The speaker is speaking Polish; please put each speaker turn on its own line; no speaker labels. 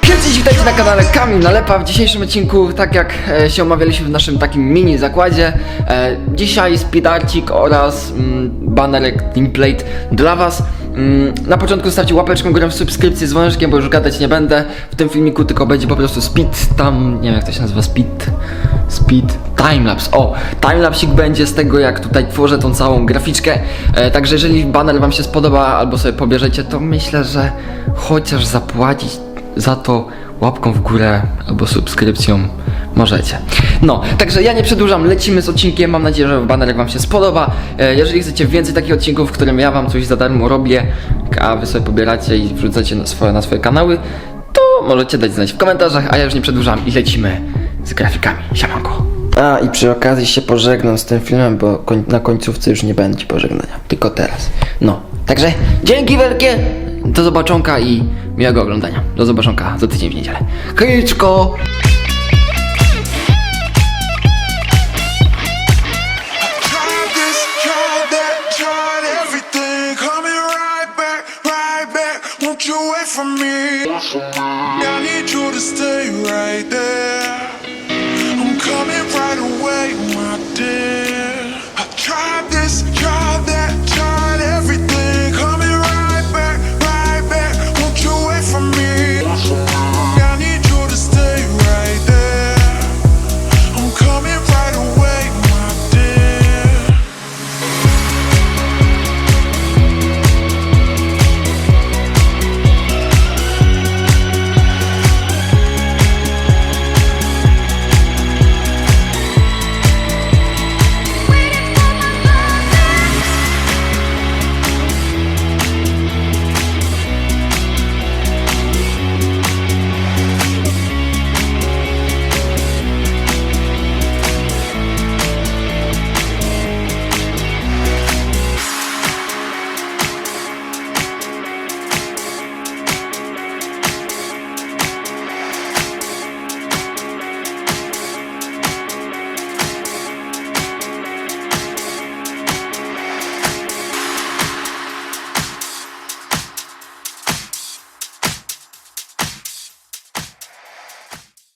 Cześć, witajcie na kanale Kamil Nalepa. W dzisiejszym odcinku, tak jak e, się omawialiśmy w naszym takim mini zakładzie, e, dzisiaj speedarcik oraz mm, banerek teamplate dla was. Mm, na początku zostawcie łapeczkę górę subskrypcji z dzwoneczkiem, bo już gadać nie będę w tym filmiku, tylko będzie po prostu speed tam, nie wiem jak to się nazywa, speed, speed, timelapse. O, timelapsik będzie z tego jak tutaj tworzę tą całą graficzkę. E, także jeżeli baner wam się spodoba albo sobie pobierzecie, to myślę, że chociaż zapłacić za to łapką w górę albo subskrypcją możecie. No, także ja nie przedłużam, lecimy z odcinkiem. Mam nadzieję, że banerek Wam się spodoba. E, jeżeli chcecie więcej takich odcinków, w którym ja Wam coś za darmo robię, a Wy sobie pobieracie i wrzucacie na swoje, na swoje kanały, to możecie dać znać w komentarzach, a ja już nie przedłużam i lecimy z grafikami. Siemanko. A i przy okazji się pożegnam z tym filmem, bo koń, na końcówce już nie będzie pożegnania, tylko teraz. No, także dzięki wielkie, do zobaczonka i miłego oglądania. Do zobaczonka za tydzień w niedzielę. Hejczko!
Me? I need you to stay right there.